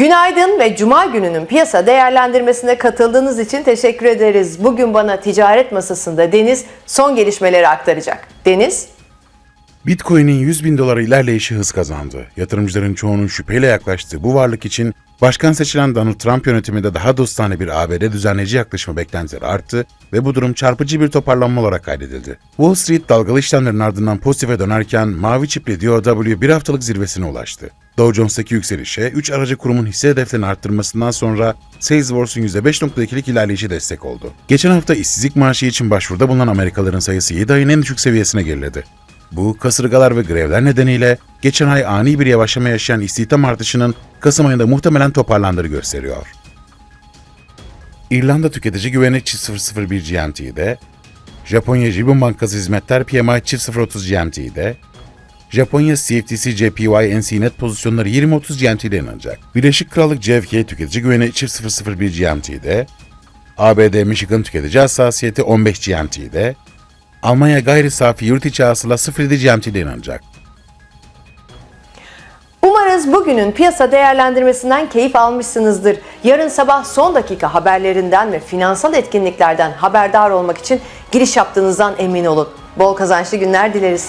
Günaydın ve Cuma gününün piyasa değerlendirmesine katıldığınız için teşekkür ederiz. Bugün bana ticaret masasında Deniz son gelişmeleri aktaracak. Deniz? Bitcoin'in 100 bin dolara ilerleyişi hız kazandı. Yatırımcıların çoğunun şüpheyle yaklaştığı bu varlık için başkan seçilen Donald Trump yönetiminde daha dostane bir ABD düzenleyici yaklaşımı beklentileri arttı ve bu durum çarpıcı bir toparlanma olarak kaydedildi. Wall Street dalgalı işlemlerin ardından pozitife dönerken mavi çipli DOW bir haftalık zirvesine ulaştı. Dow Jones'taki yükselişe 3 aracı kurumun hisse hedeflerini arttırmasından sonra Salesforce'un %5.2'lik ilerleyişi destek oldu. Geçen hafta işsizlik maaşı için başvuruda bulunan Amerikalıların sayısı 7 ayın en düşük seviyesine geriledi. Bu kasırgalar ve grevler nedeniyle geçen ay ani bir yavaşlama yaşayan istihdam artışının Kasım ayında muhtemelen toparlandığını gösteriyor. İrlanda Tüketici Güveni çift 001 GMT'de, Japonya Jibun Bankası Hizmetler PMI çift 030 GMT'de, Japonya CFTC JPY NC net pozisyonları 20-30 GMT'de inanacak. Birleşik Krallık JFK Tüketici Güveni çift 001 GMT'de, ABD Michigan Tüketici Hassasiyeti 15 GMT'de, Almanya gayri safi yurt içi hasıla 0.7 GMT'de inanacak. Umarız bugünün piyasa değerlendirmesinden keyif almışsınızdır. Yarın sabah son dakika haberlerinden ve finansal etkinliklerden haberdar olmak için giriş yaptığınızdan emin olun. Bol kazançlı günler dileriz.